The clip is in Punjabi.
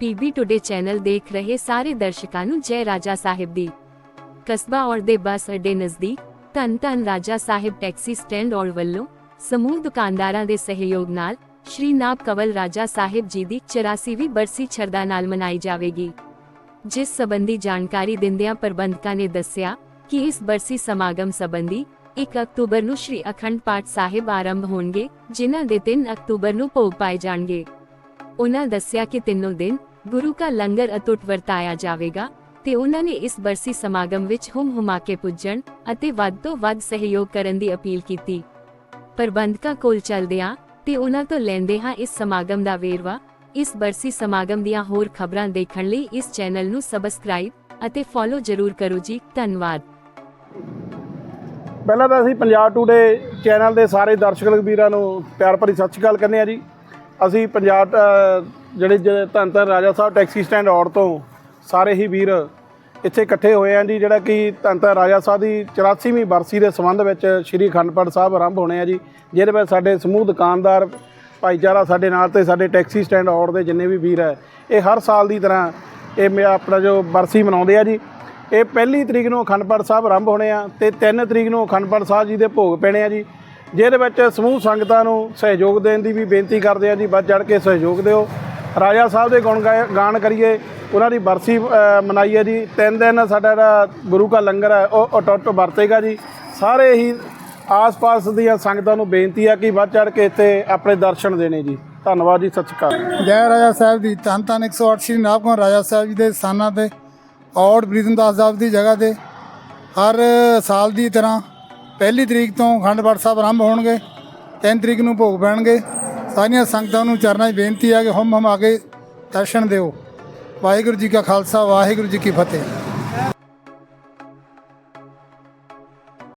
ਪੀਬੀ ਟੁਡੇ ਚੈਨਲ ਦੇਖ ਰਹੇ ਸਾਰੇ ਦਰਸ਼ਕਾਂ ਨੂੰ ਜੈ ਰਾਜਾ ਸਾਹਿਬ ਦੀ। ਕਸਬਾ ਔਰ ਦੇ ਬੱਸ ਅੱਡੇ ਨਜ਼ਦੀਕ ਧੰਨ ਧੰਨ ਰਾਜਾ ਸਾਹਿਬ ਟੈਕਸੀ ਸਟੈਂਡ ਔਰ ਵੱਲੋਂ ਸਮੂਹ ਦੁਕਾਨਦਾਰਾਂ ਦੇ ਸਹਿਯੋਗ ਨਾਲ ਸ਼੍ਰੀ ਨਾਬ ਕਵਲ ਰਾਜਾ ਸਾਹਿਬ ਜੀ ਦੀ 84ਵੀਂ ਬਰਸੀ ਛਰਦਾ ਨਾਲ ਮਨਾਈ ਜਾਵੇਗੀ। ਜਿਸ ਸੰਬੰਧੀ ਜਾਣਕਾਰੀ ਦਿੰਦਿਆਂ ਪ੍ਰਬੰਧਕਾਂ ਨੇ ਦੱਸਿਆ ਕਿ ਇਸ ਬਰਸੀ ਸਮਾਗਮ ਸੰਬੰਧੀ 1 ਅਕਤੂਬਰ ਨੂੰ ਸ਼੍ਰੀ ਅਖੰਡ ਪਾਠ ਸਾਹਿਬ ਆਰੰਭ ਹੋਣਗੇ, ਜਿਨ੍ਹਾਂ ਦੇ 3 ਅਕਤੂਬਰ ਨੂੰ ਭੋਗ ਪਾਏ ਜਾਣਗੇ। ਉਹਨਾਂ ਦੱਸਿਆ ਕਿ ਤਿੰਨੋਂ ਦਿਨ ਗੁਰੂ ਕਾ ਲੰਗਰ ਅਟੁੱਟ ਵਰਤਾਇਆ ਜਾਵੇਗਾ ਤੇ ਉਹਨਾਂ ਨੇ ਇਸ ਬਰਸੀ ਸਮਾਗਮ ਵਿੱਚ ਹੁਮ ਹੁਮਾ ਕੇ ਪੁੱਜਣ ਅਤੇ ਵੱਧ ਤੋਂ ਵੱਧ ਸਹਿਯੋਗ ਕਰਨ ਦੀ ਅਪੀਲ ਕੀਤੀ। ਪ੍ਰਬੰਧਕਾਂ ਕੋਲ ਚੱਲਦਿਆਂ ਤੇ ਉਹਨਾਂ ਤੋਂ ਲੈਂਦੇ ਹਾਂ ਇਸ ਸਮਾਗਮ ਦਾ ਵੇਰਵਾ, ਇਸ ਬਰਸੀ ਸਮਾਗਮ ਦੀਆਂ ਹੋਰ ਖਬਰਾਂ ਦੇਖਣ ਲਈ ਇਸ ਚੈਨਲ ਨੂੰ ਸਬਸਕ੍ਰਾਈਬ ਅਤੇ ਫੋਲੋ ਜ਼ਰੂਰ ਕਰੋ ਜੀ, ਧੰਨਵਾਦ। ਪਹਿਲਾਂ ਤਾਂ ਅਸੀਂ ਪੰਜਾਬ ਟੂਡੇ ਚੈਨਲ ਦੇ ਸਾਰੇ ਦਰਸ਼ਕ ਵੀਰਾਂ ਨੂੰ ਪਿਆਰ ਭਰੀ ਸਤਿ ਸ਼੍ਰੀ ਅਕਾਲ ਕਹਿੰਦੇ ਆ ਜੀ। ਅਸੀਂ ਪੰਜਾਬ ਜਿਹੜੇ ਜ- ਧੰਨ ਧੰਨ ਰਾਜਾ ਸਾਹਿਬ ਟੈਕਸੀ ਸਟੈਂਡ ਔੜ ਤੋਂ ਸਾਰੇ ਹੀ ਵੀਰ ਇੱਥੇ ਇਕੱਠੇ ਹੋਏ ਆ ਜੀ, ਜਿਹੜਾ ਕਿ ਧੰਨ ਧੰਨ ਰਾਜਾ ਸਾਹਿਬ ਦੀ 84ਵੀਂ ਬਰਸੀ ਦੇ ਸੰਬੰਧ ਵਿੱਚ ਸ਼੍ਰੀ ਅਖੰਡ ਪਾਠ ਸਾਹਿਬ ਆਰੰਭ ਹੋਣੇ ਆ ਜੀ, ਜਿਹਦੇ ਵਿੱਚ ਸਾਡੇ ਸਮੂਹ ਦੁਕਾਨਦਾਰ ਭਾਈਚਾਰਾ ਸਾਡੇ ਨਾਲ ਤੇ ਸਾਡੇ ਟੈਕਸੀ ਸਟੈਂਡ ਔੜ ਦੇ ਜਿੰਨੇ ਵੀ ਵੀਰ ਹੈ ਇਹ ਹਰ ਸਾਲ ਦੀ ਤਰ੍ਹਾਂ ਇਹ ਮੇ- ਆਪਣਾ ਜੋ ਬਰਸੀ ਮਨਾਉਂਦੇ ਆ ਜੀ। ਇਹ ਪਹਿਲੀ ਤਰੀਕ ਨੂੰ ਅਖੰਡ ਪਾਠ ਸਾਹਿਬ ਆਰੰਭ ਹੋਣੇ ਆ ਤੇ 3 ਤਰੀਕ ਨੂੰ ਅਖੰਡ ਪਾਠ ਸਾਹਿਬ ਜੀ ਦੇ ਭੋਗ ਪੈਣੇ ਆ ਜੀ। ਜਿਹਦੇ ਵਿੱਚ ਸਮੂਹ ਸੰਗਤਾਂ ਨੂੰ ਸਹਿਯੋਗ ਦੇਣ ਦੀ ਵੀ ਬੇਨਤੀ ਕਰਦੇ ਆ ਜੀ ਵੱਧ ਚੜ ਕੇ ਸਹਿਯੋਗ ਦਿਓ। ਰਾਜਾ ਸਾਹਿਬ ਦੇ ਗੁਣ ਗਾਏ- ਗਾਣ ਕਰੀਏ ਉਹਨਾਂ ਦੀ ਬਰਸੀ ਅ, ਮਨਾਈ ਹੈ ਜੀ। ਤਿੰਨ ਦਿਨ ਸਾਡਾ ਜਿਹੜਾ ਗੁਰੂ ਕਾ ਲੰਗਰ ਹੈ ਉਹ ਅਟੁੱਟ ਵਰਤੇਗਾ ਜੀ। ਸਾਰੇ ਹੀ ਆਸ-ਪਾਸ ਦੀਆਂ ਸੰਗਤਾਂ ਨੂੰ ਬੇਨਤੀ ਆ ਕਿ ਵੱਧ ਚੜ ਕੇ ਇੱਥੇ ਆਪਣੇ ਦਰਸ਼ਨ ਦੇਣੇ ਜੀ। ਧੰਨਵਾਦ ਜੀ ਸਤਿ ਸ਼੍ਰੀ ਅਕਾਲ। ਜੈ ਰਾਜਾ ਸਾਹਿਬ ਦੀ ਧੰਨ ਧੰਨ 108 ਸ਼੍ਰੀ ਨਾਭਕੋਣ ਰਾਜਾ ਸਾਹਿਬ ਜੀ ਦੇ ਸਥਾਨਾਂ ਤੇ ਔੜ ਬ੍ਰਿਦਮਦਾਸ ਸਾਹਿਬ ਦੀ ਜਗ੍ਹਾ ਤੇ ਹਰ ਸਾਲ ਦੀ ਤਰ੍ਹਾਂ ਪਹਿਲੀ ਤਰੀਕ ਤੋਂ ਅਖੰਡ ਪਾਠ ਸਾਹਿਬ ਆਰੰਭ ਹੋਣਗੇ। 3 ਤਰੀਕ ਨੂੰ ਭੋਗ ਪੈਣਗੇ। ਸਾਰੀਆਂ ਸੰਗਤਾਂ ਨੂੰ ਚਰਨਾਂ 'ਚ ਬੇਨਤੀ ਹੈ ਕਿ ਹਮ ਹਮ ਆ ਕੇ ਦਰਸ਼ਨ ਦਿਓ। ਵਾਹਿਗੁਰੂ ਜੀ ਕਾ ਖਾਲਸਾ, ਵਾਹਿਗੁਰੂ ਜੀ ਕੀ ਫਤਿਹ।